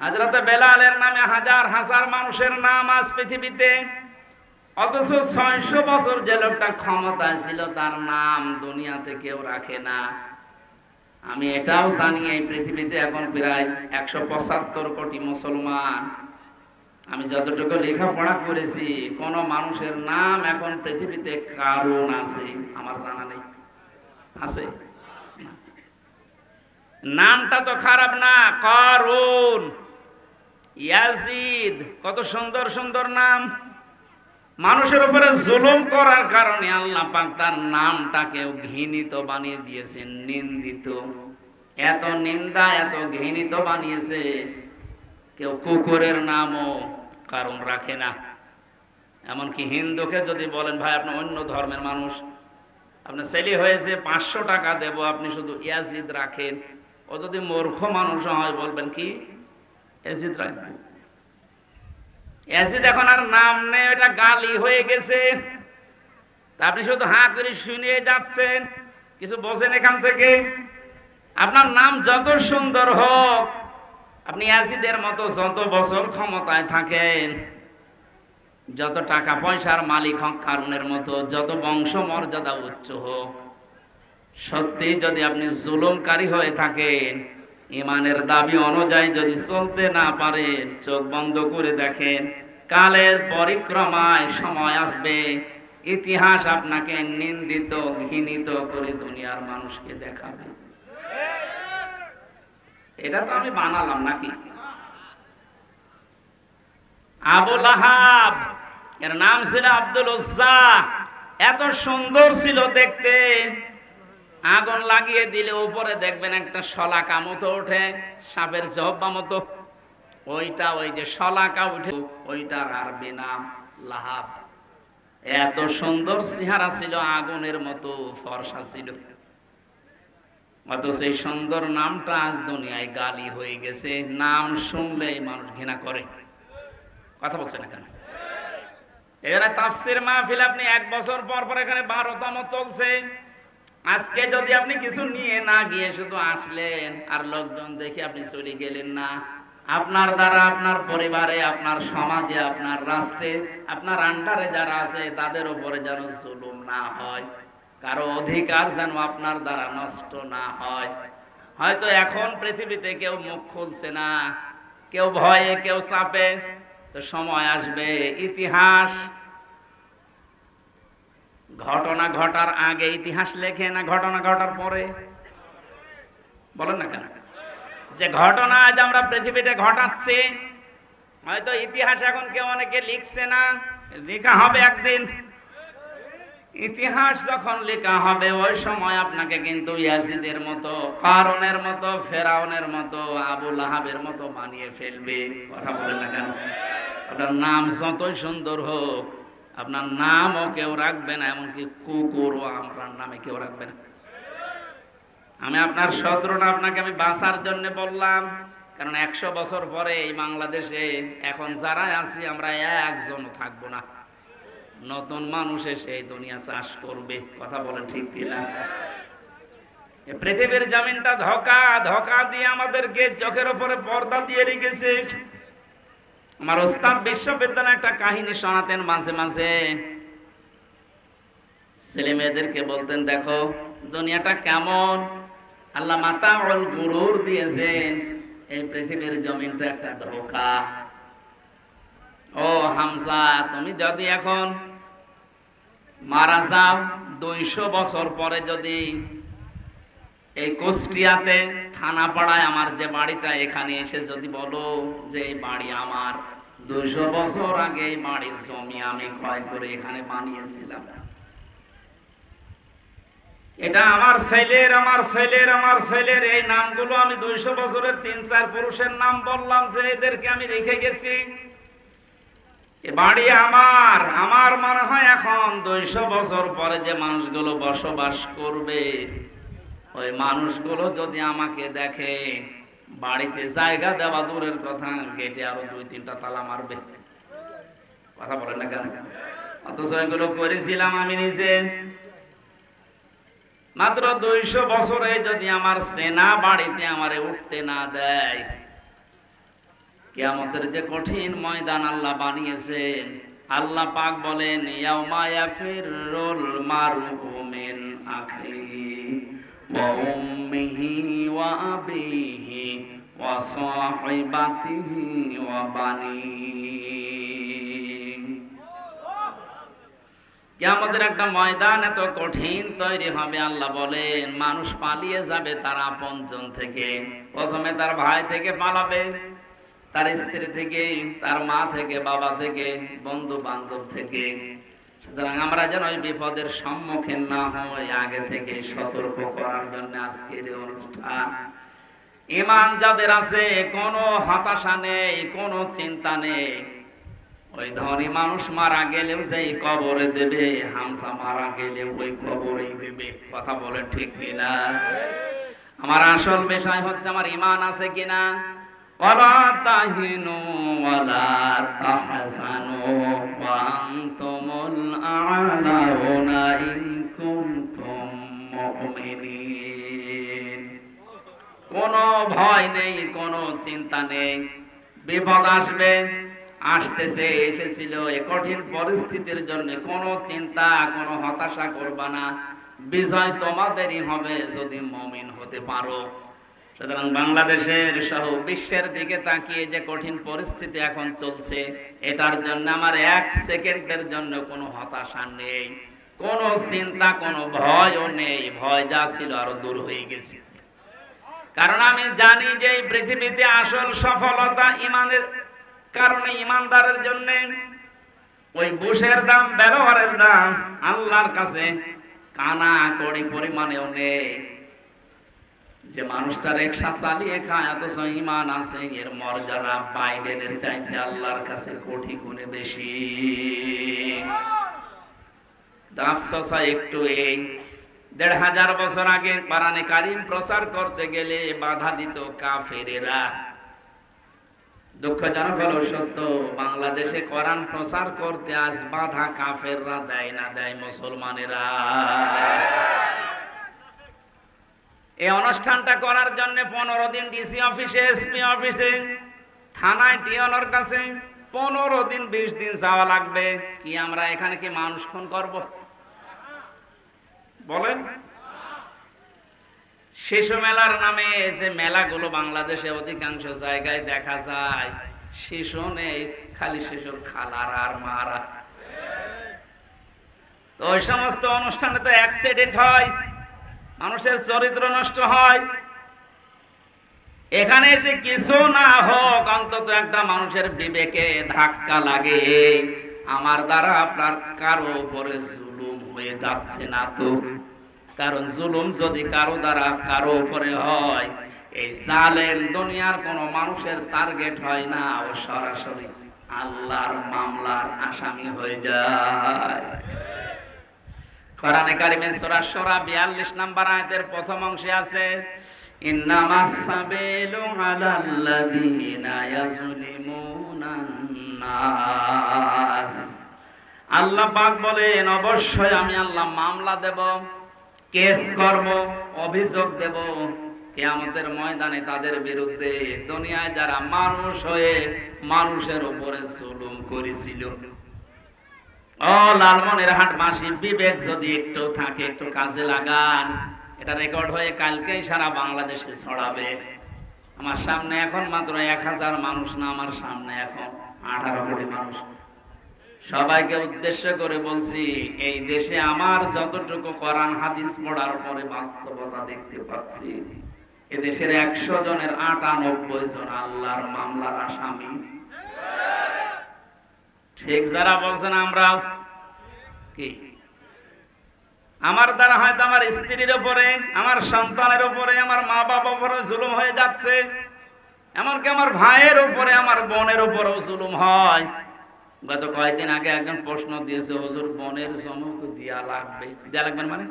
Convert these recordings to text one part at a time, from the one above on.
হাজরতে বেলালের নামে হাজার হাজার মানুষের নাম আজ পৃথিবীতে। অথচ ছয়শো বছর যে লোকটা ক্ষমতায় ছিল, তার নাম দুনিয়াতে কেউ রাখে না। আমি এটাও জানি এই পৃথিবীতে এখন প্রায় একশো পঁচাত্তর কোটি মুসলমান। আমি যতটুকু লেখাপড়া করেছি, কোন মানুষের নাম এখন পৃথিবীতে কারণ আছে, আমার জানা নেই। আছে? নামটা তো খারাপ না কারণ ইয়াজিদ, কত সুন্দর সুন্দর নাম। মানুষের উপরে জুলুম করার কারণে আল্লাহ পাক তার নামটাকেও ঘৃণিত বানিয়ে দিয়েছেন নিন্দিত। এত নিন্দা, এত ঘৃণিত বানিয়েছে, কেউ কুকুরের নামও কারণ রাখে না। এমনকি হিন্দুকে যদি বলেন, ভাই, আপনি অন্য ধর্মের মানুষ। আপনার ছেলে হয়েছে, পাঁচশো টাকা দেব, আপনি শুধু ইয়াজিদ রাখেন। ও যদি মূর্খ মানুষ হয়, বলবেন কি? ইয়াজিদ রাখবেন অ্যাসিড এখন আর নাম নেই, এটা গালি হয়ে গেছে। আপনি শুধু হাঁ করে শুনিয়ে যাচ্ছেন, কিছু বোঝেন এখান থেকে? আপনার নাম যত সুন্দর হোক, আপনি অ্যাসিডের মতো যত বছর ক্ষমতায় থাকেন, যত টাকা পয়সার মালিক হক কারণের মতো, যত বংশ মর্যাদা উচ্চ হোক, সত্যি যদি আপনি জুলুমকারী হয়ে থাকেন ইমানের দাবি অনুযায়ী যদি চলতে না পারেন চোখ বন্ধ করে দেখেন, কালের পরিক্রমায় সময় আসবে। ইতিহাস আপনাকে নিন্দিত, ঘৃণিত করে দুনিয়ার মানুষকে দেখাবে। এটা তো আমি বানালাম নাকি? আবুল আহাব এর নাম ছিল আব্দুল উজ্জা এত সুন্দর ছিল দেখতে। আগুন লাগিয়ে দিলে উপরে দেখবেন একটা শলাকা মতো ওঠে, সাপের জব্বা মতো। ওইটা ওই যে শলাকা উঠে, ওইটার আরবি নাম লাহাব। এত সুন্দর চেহারা ছিল, আগুনের মতো ফর্সা ছিল। অত সেই সুন্দর নামটা আজ দুনিয়ায় গালি হয়ে গেছে। নাম শুনলেই মানুষ ঘৃণা করে। কথা বলছে না কেন? এখানে তাফসির মাহফিল আপনি এক বছর পর পর এখানে বারোতম চলছে। আজকে যদি আপনি কিছু নিয়ে না গিয়ে শুধু আসলেন আর লোকজন দেখে আপনি চলে গেলেন না, আপনার দ্বারা, আপনার পরিবারে, আপনার সমাজে, আপনার রাষ্ট্রে, আপনার আন্ডারে যারা আছে, তাদের উপরে যেন জুলুম না হয়, কারও অধিকার যেন আপনার দ্বারা নষ্ট না হয়। হয়তো এখন পৃথিবীতে কেউ মুখ খুলছে না, কেউ ভয়ে, কেউ চাপে, তো সময় আসবে। ইতিহাস ঘটনা ঘটার আগে ইতিহাস লেখে না ঘটনা ঘটার পরে? বলেন না কেন? যে ঘটনা আজ আমরা পৃথিবীতে ঘটাচ্ছি, হয়তো ইতিহাস এখন কেউ অনেকে লিখছে না, লেখা হবে একদিন। ইতিহাস যখন লেখা হবে, ওই সময় আপনাকে কিন্তু ইয়াজিদের মতো কারণের মতো, ফেরাউনের মতো আবুল আহাবের মতো বানিয়ে ফেলবে। কথা বলেন না কেন? আপনার নাম যতই সুন্দর হোক আপনার নামও কেউ রাখবে না, এমনকি কুকুরও আপনার নামে কেউ রাখবে না। আমি আপনার শত্রুটা আপনাকে আমি বাঁচার জন্য বললাম, কারণ একশো বছর পরে এই বাংলাদেশে এখন যারা আছি, আমরা একজনও থাকব না। নতুন মানুষ এসে দুনিয়া চাষ করবে, কথা বলেন ঠিক কিনা? পৃথিবীর জমিনটা ধোকা ধোকা দিয়ে আমাদেরকে চোখের উপরে পর্দা দিয়ে রেখেছে। আমার ওস্তাদ বিশ্ববিদ্যালয়ে একটা কাহিনী শোনাতেন মাঝে মাঝে। ছেলে মেয়েদেরকে বলতেন, দেখো, দুনিয়াটা কেমন? আল্লাহ মাতা গুরুর দিয়েছেন। এই পৃথিবীর জমিনটা একটা ধোকা। ও হামসা তুমি যদি এখন মারা যাও, দুইশো বছর পরে যদি এই কুষ্টিয়াতে থানা পাড়ায় আমার যে বাড়িটা, এখানে এসে যদি বলো যে এই বাড়ি আমার, দুইশো বছর আগে এই বাড়ির জমি আমি ক্রয় করে এখানে বানিয়েছিলাম। এটা আমার ছেলের আমার ছেলের আমার ছেলের, এই নামগুলো আমি দুইশো বছরের তিন চার পুরুষের নাম বললাম যে এদেরকে আমি রেখে গেছি। এ বাড়ি আমার আমার মনে হয় এখন দুইশো বছর পরে যে মানুষগুলো বসবাস করবে। ওই মানুষগুলো যদি আমাকে দেখে, বাড়িতে জায়গা দেওয়া দূরের কথা, গেটে আরও দুই তিনটা তালা মারবে। কথা বলেন না কেন? অথচ এগুলো করেছিলাম আমি নিজে। মাত্র দুইশো বছরে যদি আমার সেনা বাড়িতে আমারে উঠতে না দেয়, কিয়ামতের যে কঠিন ময়দান আল্লাহ বানিয়েছেন, আল্লাহ পাক বলেন, ইয়াউমা ইয়াফিরুল মারউ মিন আখিহি। ওয়া সাহিবাতিহি ওয়া বানিহি কিয়ামতের একটা ময়দান এত কঠিন তৈরি হবে, আল্লাহ বলেন, মানুষ পালিয়ে যাবে তার আপনজন থেকে। প্রথমে তার ভাই থেকে পালাবে, তার স্ত্রী থেকে, তার মা থেকে, বাবা থেকে বন্ধু বান্ধব থেকে। সুতরাং আমরা যেন ওই বিপদের সম্মুখীন না হই। আগে থেকে সতর্ক করার জন্য আজকের অনুষ্ঠান। ইমান যাদের আছে, কোনো হতাশা নেই, কোনো চিন্তা নেই। ওই ধনী মানুষ মারা গেলেও সেই কবরে দেবে হামসা মারা গেলেও ওই কবরেই দেবে। কথা বলে ঠিক কিনা? আমার আসল বিষয় হচ্ছে, আমার ইমান আছে কিনা? কুনতুম কোনো ভয় নেই, কোনো চিন্তা নেই। বিপদ আসবে, আসতেছে, এসেছিল, এ কঠিন পরিস্থিতির জন্য কোনো চিন্তা, কোনো হতাশা করবা না। বিজয় তোমাদেরই হবে যদি মমিন হতে পারো। সুতরাং বাংলাদেশের সহ বিশ্বের দিকে তাকিয়ে যে কঠিন পরিস্থিতি এখন চলছে, এটার জন্য আমার এক সেকেন্ডের জন্য কোনো হতাশা নেই, কোনো চিন্তা, কোনো ভয়ও নেই। ভয় যা ছিল আরও দূর হয়ে গেছে। কারণ আমি জানি যে এই পৃথিবীতে আসল সফলতা ইমানের কারণে ইমানদারের জন্য ওই বুশের দাম, ব্যবহারের দাম আল্লাহর কাছে কানা কড়ি পরিমাণেও নেই। যে মানুষটা রিক্সা চালিয়ে খায়, অথচ ইমান আছে, এর মর্যাদা বাইরের চাইতে আল্লাহর কাছে কোটি গুণে বেশি। একটু এই দেড় হাজার বছর আগে পারানে কারিম প্রচার করতে গেলে বাধা দিত কাফেরেরা। দুঃখজনক হলো সত্য, বাংলাদেশে কোরআন প্রচার করতে আজ বাধা কাফেররা দেয় না, দেয় মুসলমানেরা। এই অনুষ্ঠানটা করার জন্য পনেরো দিন ডিসি অফিসে এসপি অফিসে থানায় টিওনর কাছে পনেরো দিন, বিশ দিন যাওয়া লাগবে। কি আমরা এখানে কি মানুষ খুন করব? বলেন। শিশু মেলার নামে যে মেলাগুলো বাংলাদেশে অধিকাংশ জায়গায় দেখা যায়, শিশু নেই, খালি শিশুর খালার আর মারা। তো ওই সমস্ত অনুষ্ঠানে তো অ্যাক্সিডেন্ট হয়। মানুষের চরিত্র নষ্ট হয়। এখানে এসে কিছু না হোক, অন্তত একটা মানুষের বিবেকে ধাক্কা লাগে। আমার দ্বারা আপনার কারও উপরে জুলুম হয়ে যাচ্ছে না তো। কারণ জুলুম যদি কারও দ্বারা কারও উপরে হয়, এই জালেম দুনিয়ার কোন মানুষের টার্গেট হয় না ও সরাসরি আল্লাহর মামলার আসামি হয়ে যায়। কোরআনে কারিমে সূরা সূরা 42 নাম্বার আয়াতের প্রথম অংশে আছে ইন্নামাস সাবিলু আলাল্লাযিনা ইয়াজলিমুনান নাস। আল্লাহ পাক বলেন, অবশ্যই আমি আল্লাহ মামলা দেব, কেস করব, অভিযোগ দেব। কিয়ামতের ময়দানে তাদের বিরুদ্ধে দুনিয়ায় যারা মানুষ হয়ে মানুষের উপরে জুলুম করেছিল। ও লালমনের হাট মাসি বিবেক যদি একটু থাকে, একটু কাজে লাগান। এটা রেকর্ড হয়ে কালকেই সারা বাংলাদেশে ছড়াবে। আমার সামনে এখন মাত্র এক হাজার মানুষ না, আমার সামনে এখন আঠারো কোটি মানুষ। সবাইকে উদ্দেশ্য করে বলছি, এই দেশে আমার যতটুকু কোরআন, হাদিস পড়ার পরে বাস্তবতা দেখতে পাচ্ছি এদেশের একশো জনের আটানব্বই জন আল্লাহর মামলার আসামি। ঠিক যারা বলছেন আমরা কি? আমার দ্বারা হয়তো আমার স্ত্রীর উপরে, আমার সন্তানের উপরে, আমার মা বাবা উপরে জুলুম হয়ে যাচ্ছে। এমনকি আমার ভাইয়ের উপরে, আমার বোনের উপরেও জুলুম হয়। গত কয়েকদিন আগে একজন প্রশ্ন দিয়েছে, হুজুর, বোনের চমক দিয়া লাগবে। দেয়া লাগবে মানে?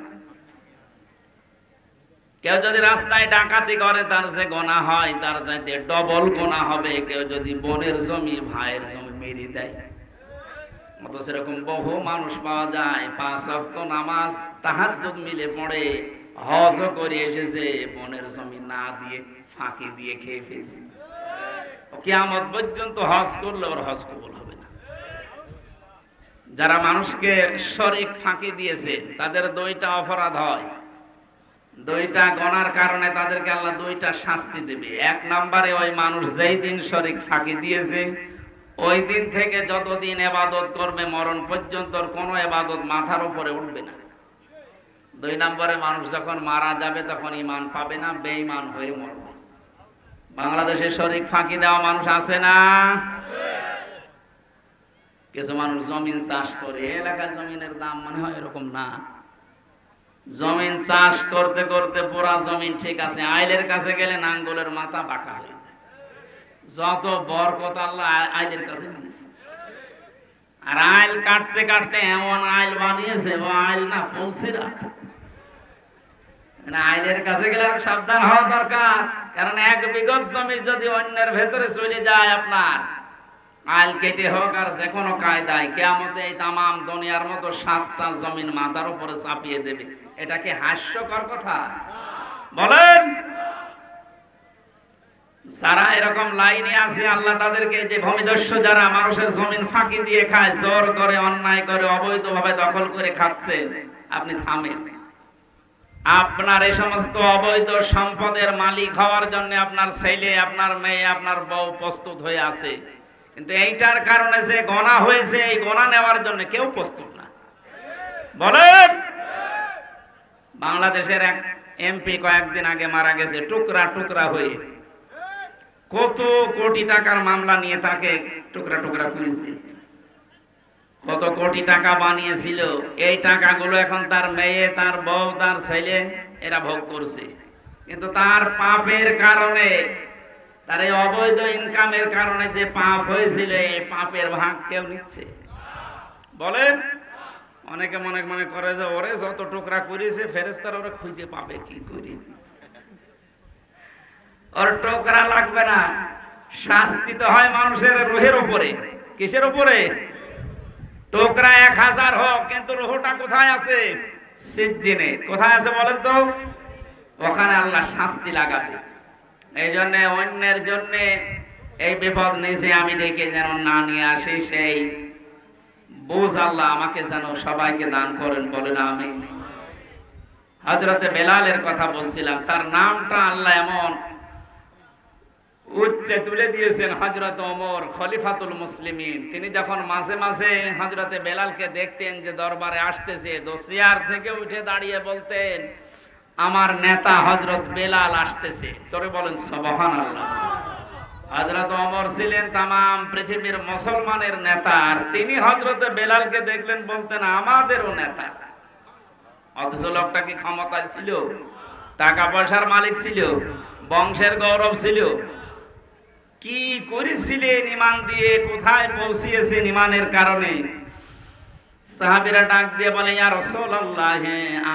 কেউ যদি রাস্তায় ডাকাতি করে, তার যে গোনা হয়, তার চাইতে ডবল গোনা হবে। কেউ যদি বোনের জমি, ভাইয়ের জমি মেরে দেয়। মতো সেরকম বহু মানুষ পাওয়া যায়। পাঁচ অক্ট নামাজ তাহাজ্জুদ মিলে পড়ে, হজ করে এসেছে, বোনের জমি না দিয়ে, ফাঁকি দিয়ে খেয়ে ফেলছে। কিয়ামত পর্যন্ত হজ করলে ওর হজ কবুল হবে না। যারা মানুষকে শরিক ফাঁকি দিয়েছে, তাদের দুইটা অপরাধ হয়। দুইটা গণার কারণে তাদেরকে আল্লাহ দুইটা শাস্তি দেবে। এক নম্বরে ওই মানুষ যেই দিন শরিক ফাঁকি দিয়েছে ওই দিন থেকে যতদিন এবাদত করবে, মরণ পর্যন্ত কোনো এবাদত মাথার উপরে উঠবে না। দুই নম্বরে মানুষ যখন মারা যাবে, তখন ইমান পাবে না, বেঈমান হয়ে মরবে। বাংলাদেশে শরিক ফাঁকি দেওয়া মানুষ আছে না? কিছু মানুষ জমিন চাষ করে এলাকার জমিনের দাম মনে হয় এরকম না। জমিন চাষ করতে করতে পুরা জমিন ঠিক আছে, আইলের কাছে গেলে নাঙ্গলের মাথা বাঁকা হয়ে যত বরকত আল্লাহ আইলের কাছে নিয়েছে। আর আইল কাটতে কাটতে এমন আইল বানিয়েছে, ও আইল না পলসিরা মানে আইলের কাছে গেলে সাবধান হওয়া দরকার। কারণ এক বিগত জমি যদি অন্যের ভেতরে চলে যায় আপনার, আইল কেটে হোক আর যে কোনো কায়দায় কেয়ামতে এই তামাম দুনিয়ার মতো সাতটা জমিন মাথার উপরে চাপিয়ে দেবে। এটা কি হাস্যকর কথা। বলেন! যারা এরকম লাইনে আছে, আল্লাহ তাদেরকে যে ভূমিদস্য যারা মানুষের জমিন ফাঁকি দিয়ে খায়, জোর করে, অন্যায় করে, অবৈধভাবে দখল করে খাচ্ছে, আপনি থামেন। আপনার এই সমস্ত অবৈধ সম্পদের মালিক হওয়ার জন্য আপনার ছেলে, আপনার মেয়ে, আপনার বউ প্রস্তুত হয়ে আছে। কিন্তু এইটার কারণে যে গণা হয়েছে, এই গণা নেওয়ার জন্য কেউ প্রস্তুত না। বলেন! বাংলাদেশের এক এমপি কয়েকদিন আগে মারা গেছে, টুকরা টুকরা হয়ে। কত কোটি টাকার মামলা নিয়ে তাকে টুকরা টুকরা করেছে। কত কোটি টাকা বানিয়েছিল। এই টাকাগুলো এখন তার মেয়ে, তার বউ, তার ছেলে, এরা ভোগ করছে। কিন্তু তার পাপের কারণে, তার এই অবৈধ ইনকামের কারণে যে পাপ হয়েছিল, এই পাপের ভাগ কেউ নিচ্ছে। বলেন, অনেকে মনে মনে করে যে, ওরে, যত টুকরা করেছে ফেরেস্তার ওরা খুঁজে পাবে কি করি? ওর টোকরা লাগবে না। শাস্তি তো হয় মানুষের রোহের উপরে। কিসের উপরে? টোকরা এক হাজার হোক, কিন্তু রোহটা কোথায় আছে? সিজ্জিনে। কোথায় আছে বলেন তো? ওখানে আল্লাহ শাস্তি লাগাবে। এই জন্য, অন্যের জন্য এই বিপদ নিয়েছে আমি ডেকে যেন না নিয়ে আসি সেই বোঝ আল্লাহ আমাকে যেন সবাইকে দান করেন বলেন আমি হজরতে বেলালের কথা বলছিলাম, তার নামটা আল্লাহ এমন উচ্চে তুলে দিয়েছেন হজরত ওমর, খলিফাতুল মুসলিমিন। তিনি যখন মাঝে মাঝে হজরতে বেলালকে দেখতেন যে দরবারে আসতেছে, দোসিয়ার থেকে উঠে দাঁড়িয়ে বলতেন, আমার নেতা হজরত বেলাল আসতেছে। চলে বলেন সবহান আল্লাহ হজরত ওমর ছিলেন তামাম পৃথিবীর মুসলমানের নেতা, আর তিনি হজরত বেলালকে দেখলেন, বলতেন, আমাদেরও নেতা। অথচ লোকটা কি ক্ষমতায় ছিল? টাকা পয়সার মালিক ছিল? বংশের গৌরব ছিল? কি করেছিলেন ইমান দিয়ে? কোথায় পৌঁছিয়েছেন ইমানের কারণে? সাহাবিরা ডাক দিয়ে বলে, ইয়া রাসূলুল্লাহ,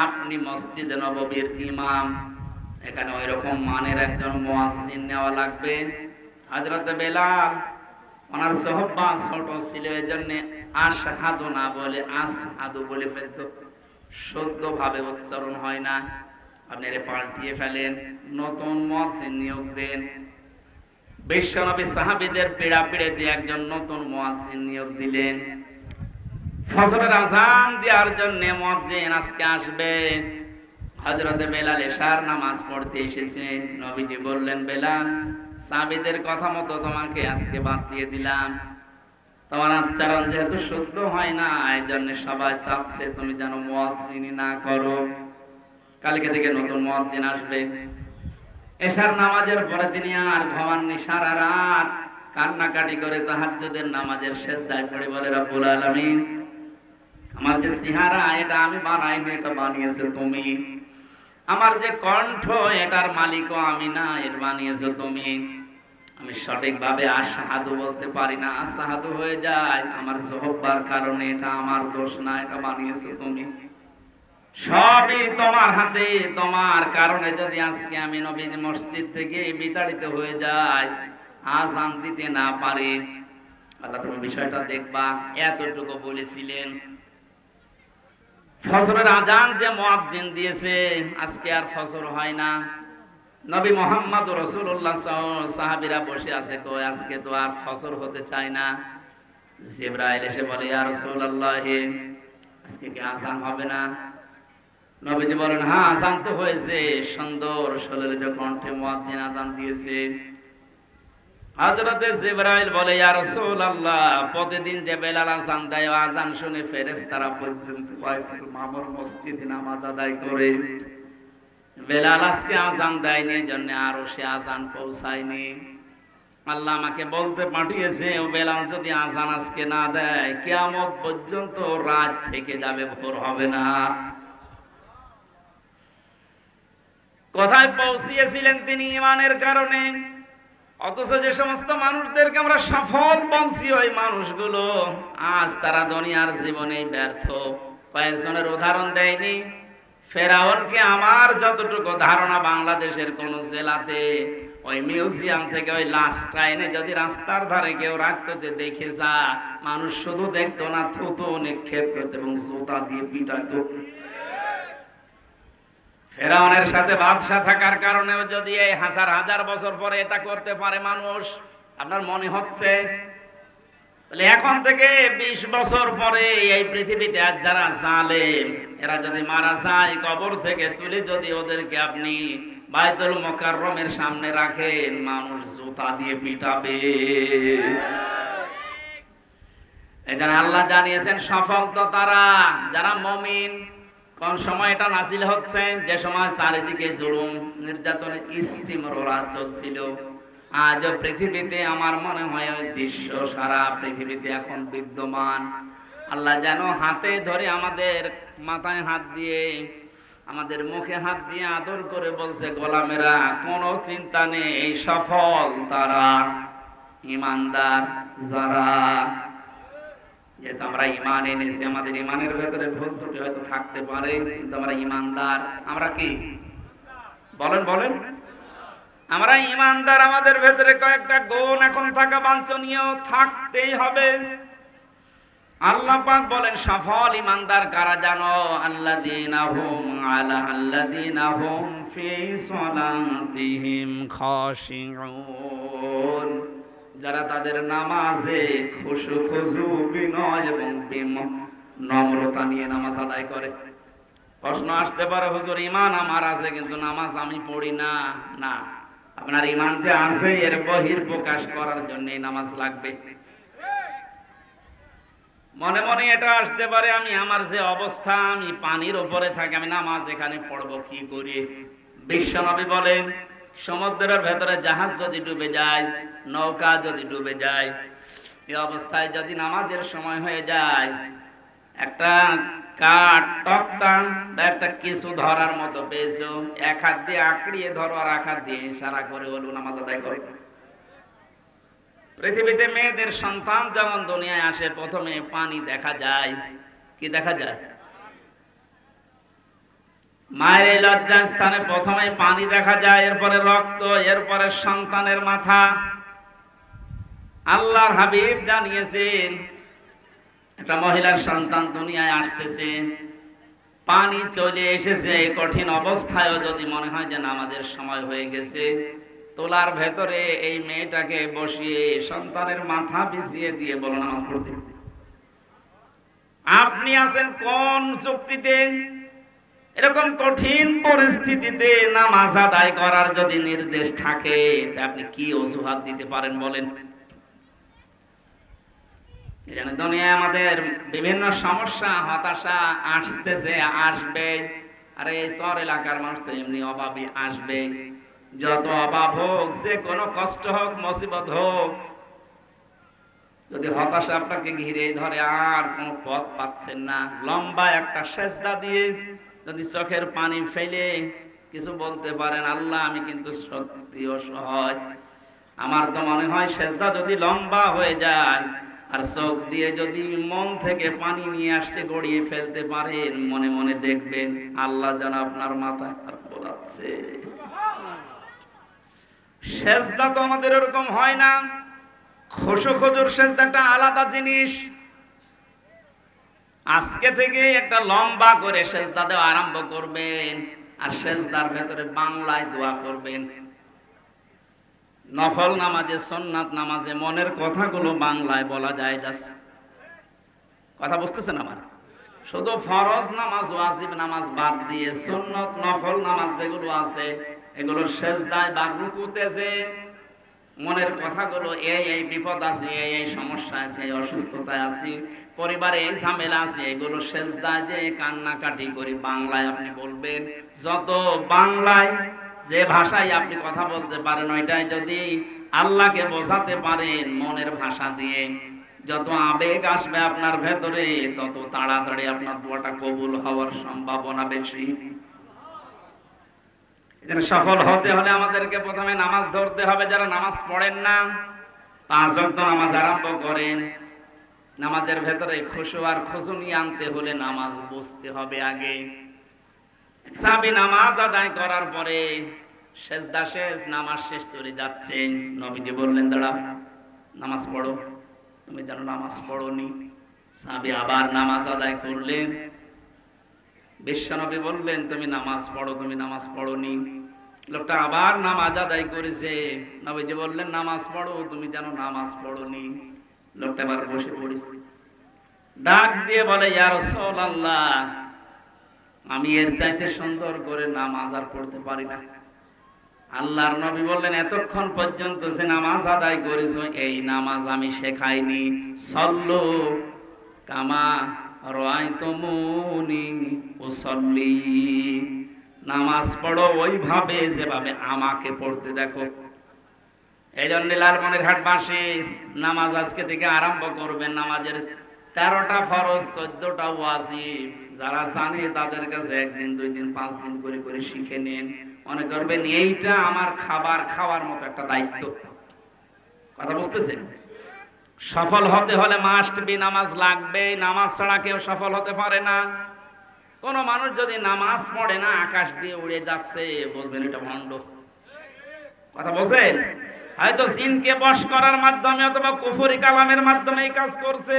আপনি মসজিদে নববীর ইমাম। এখানে ওই রকম মানের একজন মুয়াজ্জিন নেওয়া লাগবে। হযরত বেলাল, ওনার সোহবা ছোট ছিল এই জন্য আশহাদু না বলে আসহাদু বলে ফেলতো। শুদ্ধ ভাবে উচ্চারণ হয় না। আপনি পাল্টিয়ে ফেলেন, নতুন মুয়াজ্জিন নিয়োগ দেন। বিশ্বনবী সাহাবীদের পীড়া পিড়ে দিয়ে একজন নতুন মুয়াজ্জিন নিয়োগ দিলেন। ফজরের আজান দেওয়ার জন্য মুয়াজ্জিন আজকে আসবে। হযরতে বেলাল এশার নামাজ পড়তে এসেছে। নবীজি বললেন, বেলাল, সাহাবীদের কথা মতো তোমাকে আজকে বাদ দিয়ে দিলাম। তোমার আচরণ যেহেতু শুদ্ধ হয় না এই জন্য সবাই চাচ্ছে তুমি যেন মুয়াজ্জিনি না করো। কালকে থেকে নতুন মুয়াজ্জিন আসবে। এশার নামাজের পরে তিনি আর ঘুমাননি সারা রাত। কান্নাকাটি করে তাহাজ্জুদের নামাজের শেষ দায় পড়ে বলে, রব্বুল আলামিন, আমার যে সিহারা, এটা আমি বানাইনি এটা বানিয়েছো তুমি। আমার যে কণ্ঠ, এটার মালিকও আমি না এর বানিয়েছো তুমি। আমি সঠিকভাবে আশাহাদু বলতে পারি না, আশাহাদু হয়ে যায়। আমার জহব্বার কারণে এটা আমার দোষ না, এটা বানিয়েছো তুমি। সবই তোমার হাতে, তোমার কারণে যদি আজকে আমি নবীজ মসজিদ থেকে বিতাড়িত হয়ে যাই, আজান দিতে না পারি, আল্লাহ তুমি বিষয়টা দেখবা, এতটুকু বলেছিলেন। ফজরের আজান যে মুয়াজ্জিন দিয়েছে, আজকে আর ফজর হয় না। নবী মোহাম্মদ রসুল্লাহ সাহাবিরা বসে আছে কই আজকে তো আর ফসল হতে চায় না। জিব্রাইল এসে বলে, ইয়া রাসূলুল্লাহ, আজকে কি আজান হবে না? নবীজি বলেন হ্যাঁ আজান তো হয়েছে। সুন্দর সলিত কণ্ঠে মুয়াজ্জিন আজান দিয়েছে। হযরতে জিব্রাইল বলে, ইয়া রাসূলুল্লাহ, প্রতিদিন যে বেলাল আজান দেয় আজান শুনে ফেরেশতারা পর্যন্ত বাইতুল মামুর মসজিদে নামাজ আদায় করে। বেলাল আজকে আজান দেয়নি জন্য আরও সে আজান পৌঁছায়নি। আল্লাহ আমাকে বলতে পাঠিয়েছে, ও বেলাল, যদি আজান আজকে না দেয়, কেয়ামত পর্যন্ত রাত থেকে যাবে, ভোর হবে না। কোথায় পৌঁছিয়েছিলেন তিনি ইমানের কারণে। অথচ যে সমস্ত মানুষদেরকে আমরা সফল বংশী ওই মানুষগুলো, আজ তারা দুনিয়ার জীবনে ব্যর্থ। কয়েকজনের উদাহরণ দেয়নি। ফেরাউনকে আমার যতটুকু ধারণা বাংলাদেশের কোন জেলাতে, ওই মিউজিয়াম থেকে ওই লাশটা এনে যদি রাস্তার ধারে কেউ রাখতো যে দেখে যা, মানুষ শুধু দেখতো না, থুতো, নিক্ষেপ করতো এবং জুতা দিয়ে পিটাতো। ফেরাউনের সাথে বাদশা থাকার কারণেও যদি এই হাজার হাজার বছর পরে এটা করতে পারে মানুষ, আপনার মনে হচ্ছে? তাহলে এখন থেকে ২০ বছর পরে এই পৃথিবীতে আজ যারা জালেম, এরা যদি মারা যায়, কবর থেকে তুলে যদি ওদেরকে আপনি বাইতুল মোকাররমের সামনে রাখেন, মানুষ জুতা দিয়ে পিটাবে। এখানে আল্লাহ জানিয়েছেন, সফল তো তারা, যারা মমিন কোন সময় এটা নাসিল হচ্ছে, যে সময় চারিদিকে জুলুম নির্যাতন স্টিম রোলা চলছিল। আজ পৃথিবীতে আমার মনে হয় ওই দৃশ্য সারা পৃথিবীতে এখন বিদ্যমান। আল্লাহ যেন হাতে ধরে আমাদের মাথায় হাত দিয়ে, আমাদের মুখে হাত দিয়ে আদর করে বলছে, গোলামেরা, কোনো চিন্তা নেই সফল তারা, ইমানদার যারা। যেহেতু আমরা ইমান এনেছি, আমাদের ইমানের ভেতরে ভুল ত্রুটি হয়তো থাকতে পারে, কিন্তু আমরা ইমানদার আমরা কি? বলেন বলেন। আমরা ইমানদার আমাদের ভেতরে কয়েকটা গুণ এখন থাকা বাঞ্ছনীয়, থাকতেই হবে। আল্লাহ পাক বলেন, সফল ইমানদার কারা জানো? আল্লাযীনা হুম আলা, আল্লাযীনা হুম ফি সালাতিহিম খাশিউন। যারা তাদের নামাজে খুশু খুশু বিনয় এবং নম্রতা নিয়ে নামাজ আদায় করে। প্রশ্ন আসতে পারে, হুজুর ইমান আমার আছে, কিন্তু নামাজ আমি পড়ি না। না। আপনার ইমান আছে, এর বহির প্রকাশ করার জন্য নামাজ লাগবে। মনে মনে এটা আসতে পারে, আমি আমার যে অবস্থা, আমি পানির উপরে থাকি, আমি নামাজ এখানে পড়ব কি করি? বিশ্বনবী বলেন সমুদ্রের ভেতরে জাহাজ যদি ডুবে যায়, নৌকা যদি ডুবে যায় এই অবস্থায় যদি নামাজের সময় হয়ে যায়, একটা কাঠ টকটা বা একটা কিছু ধরার মতো পেয়েছ, এক হাত দিয়ে আঁকড়িয়ে ধরো আর এক হাত দিয়ে ইশারা করে বলুন নামাজ আদায় করো। পৃথিবীতে মেয়েদের সন্তান যেমন দুনিয়ায় আসে, প্রথমে পানি দেখা যায়। কি দেখা যায়? মায়ের এই লজ্জা স্থানে প্রথমে পানি দেখা যায়, এরপরে রক্ত, এরপরে সন্তানের মাথা। আল্লাহর হাবিব জানিয়েছেন, একটা মহিলার সন্তান দুনিয়ায় আসতেছে, পানি চলে এসেছে, এই কঠিন অবস্থায়ও যদি মনে হয় যে না, আমাদের সময় হয়ে গেছে, তোলার ভেতরে এই মেয়েটাকে বসিয়ে, সন্তানের মাথা বিছিয়ে দিয়ে বলো নামাজ পড়তে। আপনি আছেন কোন চুক্তিতে? এরকম কঠিন পরিস্থিতিতে নামাজ আদায় করার যদি নির্দেশ থাকে আপনি কি অজুহাত দিতে পারেন বলেন? এখানে দুনিয়ায় আমাদের বিভিন্ন সমস্যা, হতাশা আসতেছে, আসবে। আর, এই শহর এলাকার মানুষ তো এমনি অভাবী আসবে। যত অভাব হোক, যে কোনো কষ্ট হোক, মুসিবত হোক, যদি হতাশা আপনাকে ঘিরে ধরে, আর কোনো পথ পাচ্ছেন না। লম্বা একটা সেজদা দিয়ে যদি চোখের পানি ফেলে কিছু বলতে পারেন, আল্লাহ, আমি কিন্তু সত্যি অসহায়। আমার তো মনে হয় সেজদা যদি লম্বা হয়ে যায়, আর চোখ দিয়ে যদি মন থেকে পানি নিয়ে আসছে, গড়িয়ে ফেলতে পারেন, মনে মনে দেখবেন আল্লাহ যেন আপনার মাথায় হাত বোলাচ্ছে। সেজদা তো আমাদের ওরকম হয় না। খোসো খোজুর সেজদাটা আলাদা জিনিস। আজকে থেকে একটা লম্বা করে সেজদা দেওয়া আরম্ভ করবেন। আর সেজদার ভেতরে বাংলায় দোয়া করবেন। নফল নামাজে, সন্নাত নামাজে মনের কথাগুলো বাংলায় বলা যায় যাচ্ছে কথা বুঝতেছেন আমার? শুধু ফরজ নামাজ, ওয়াজিব নামাজ বাদ দিয়ে সুন্নত, নফল নামাজ যেগুলো আছে, এগুলো সেজদায় বা রুকুতে যে মনের কথাগুলো, এই এই বিপদ আছে, এই এই সমস্যা আছে, এই অসুস্থতায় আছি পরিবারে এই ঝামেলা আছে, এগুলো সেজদায় যে কান্নাকাটি করি বাংলায় আপনি বলবেন, যত বাংলায় যে ভাষায় আপনি কথা বলতে পারেন, ওইটাই যদি আল্লাহকে বোঝাতে পারেন মনের ভাষা দিয়ে, যত আবেগ আসবে আপনার ভেতরে, তত তাড়াতাড়ি আপনার দোয়াটা কবুল হওয়ার সম্ভাবনা বেশি। সফল হতে হলে আমাদেরকে প্রথমে নামাজ ধরতে হবে, যারা নামাজ পড়েন না, পাঁচ ওয়াক্ত নামাজ আরম্ভ করেন। নামাজের ভেতরে খুশু আর খুশু নিয়ে আনতে হলে নামাজ বুঝতে হবে আগে। সাবি নামাজ আদায় করার পরে শেষ শেষ, নামাজ শেষ চলে যাচ্ছে। নবীজি বললেন দাঁড়া নামাজ পড়ো। তুমি যেন নামাজ পড়নি। সাবি আবার নামাজ আদায় করলেন। বিশ্বনবী বললেন, তুমি নামাজ পড়ো, তুমি নামাজ পড়নি। লোকটা আবার নামাজ আদায় করেছে। নবীজি বললেন, নামাজ পড়ো, তুমি যেন নামাজ পড়নি। লোকটা আবার বসে পড়েছে। ডাক দিয়ে বলে ইয়ার আল্লাহ আমি এর চাইতে সুন্দর করে নামাজ আর পড়তে পারি না। আল্লাহর নবী বললেন, এতক্ষণ পর্যন্ত সে নামাজ আদায় করেছ, এই নামাজ আমি শেখাইনি। সল্লো কামা রয় তমুনি ও সল্লি নামাজ পড়ো ওইভাবে যেভাবে আমাকে পড়তে দেখো। এই জন্য লালমনের হাট বাসে, নামাজ আজকে থেকে আরম্ভ করবেন। নামাজের তেরোটা ফরজ, চোদ্দটা ওয়াজিব। যারা জানে তাদের কাছে একদিন, দুই দিন, পাঁচ দিন করে করে শিখে নেন। মনে করবেন এইটা আমার খাবার, খাওয়ার মতো একটা দায়িত্ব। কথা বুঝতেছেন? সফল হতে হলে মাস্ট বি নামাজ লাগবে। নামাজ ছাড়া কেউ সফল হতে পারে না। কোন মানুষ যদি নামাজ পড়ে না, আকাশ দিয়ে উড়ে যাচ্ছে, বুঝবেন এটা ভণ্ড। কথা বলছেন? হয়তো জিনকে বশ করার মাধ্যমে অথবা কুফরি কালামের মাধ্যমে এই কাজ করছে।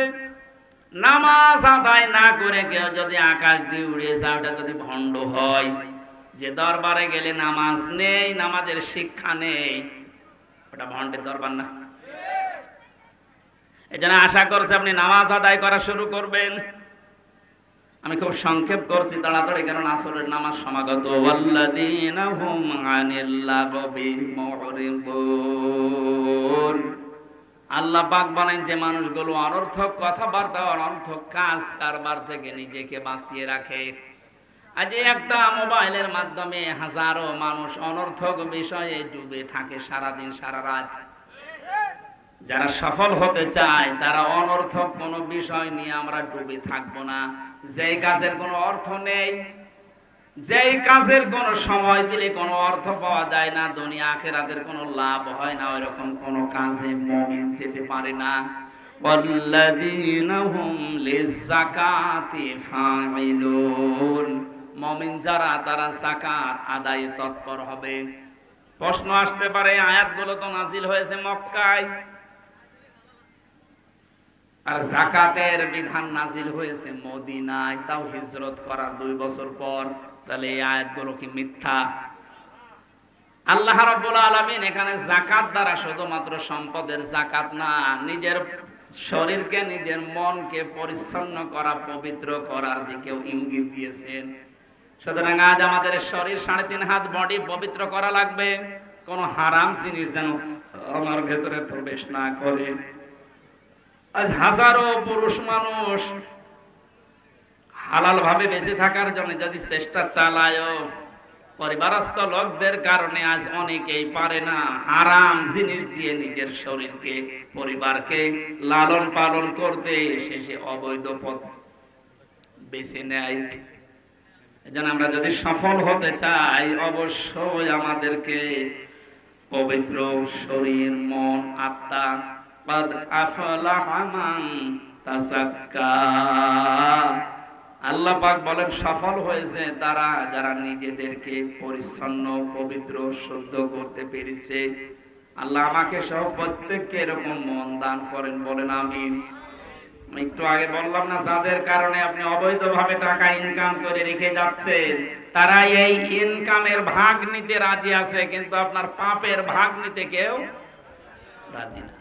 নামাজ আদায় না করে কেউ যদি আকাশ দিয়ে উড়ে যায়, ওটা যদি ভণ্ড হয়, যে দরবারে গেলে নামাজ নেই, নামাজের শিক্ষা নেই, ওটা ভণ্ডের দরবার না। এই জন্য আশা করছি আপনি নামাজ আদায় করা শুরু করবেন। আমি খুব সংক্ষেপ করছি, তাড়াতাড়ি, কারণ আসরের নামাজ সমাগত। আল্লাহ পাক বলেন, যে মানুষগুলো অনর্থক কথাবার্তা, অনর্থক কাজ কারবার থেকে নিজেকে বাঁচিয়ে রাখে। আজ একটা মোবাইলের মাধ্যমে হাজারো মানুষ অনর্থক বিষয়ে ডুবে থাকে সারাদিন, সারা রাত। যারা সফল হতে চায়, তারা অনর্থক কোনো বিষয় নিয়ে আমরা ডুবে থাকব না। যেই কাজের কোনো অর্থ নেই, যেই কাজের কোন সময় দিলে কোনো অর্থ পাওয়া যায় না, দুনিয়া আখেরাতের কোনো লাভ হয় না ওই রকম কোন কাজে মমিন যেতে পারে না। মমিন যারা, তারা জাকাত আদায়ে তৎপর হবে। প্রশ্ন আসতে পারে, আয়াতগুলো তো নাজিল হয়েছে মক্কায়। আর জাকাতের বিধান নাজিল হয়েছে মদিনায়, তাও হিজরত করার দুই বছর পর। তাহলে এই আয়াতগুলো কি মিথ্যা? আল্লাহ রাব্বুল আলামিন এখানে দ্বারা শুধুমাত্র সম্পদের না, নিজের শরীরকে, নিজের মনকে পরিচ্ছন্ন করা, পবিত্র করার দিকেও ইঙ্গিত দিয়েছেন। সুতরাং আজ আমাদের শরীর সাড়ে তিন হাত বডি পবিত্র করা লাগবে। কোনো হারাম জিনিস যেন আমার ভেতরে প্রবেশ না করে। আজ হাজারো পুরুষ মানুষ হালাল ভাবে বেঁচে থাকার জন্য যদি চেষ্টা চালায় পরিবারস্থ লোকদের কারণে আজ অনেকেই পারে না হারাম জিনিস দিয়ে নিজের শরীরকে, পরিবারকে লালন পালন করতে, শেষে অবৈধ পথ বেছে নেয়। এজন্য আমরা যদি সফল হতে চাই, অবশ্যই আমাদেরকে পবিত্র শরীর, মন, আত্মা قد أفلح من তাসাক্কা আল্লাহ পাক বলেন সফল হয়েছে তারা যারা নিজেদেরকে পরিচ্ছন্ন পবিত্র শুদ্ধ করতে পেরেছে আল্লাহ আমাকে সহ প্রত্যেককে এরকম মন দান করেন বলেন আমিন আমি একটু আগে বললাম না যাদের কারণে আপনি অবৈধভাবে টাকা ইনকাম করে রেখে যাচ্ছেন তারা এই ইনকামের ভাগ নিতে রাজি আছে কিন্তু আপনার পাপের ভাগ নিতে কেউ রাজি না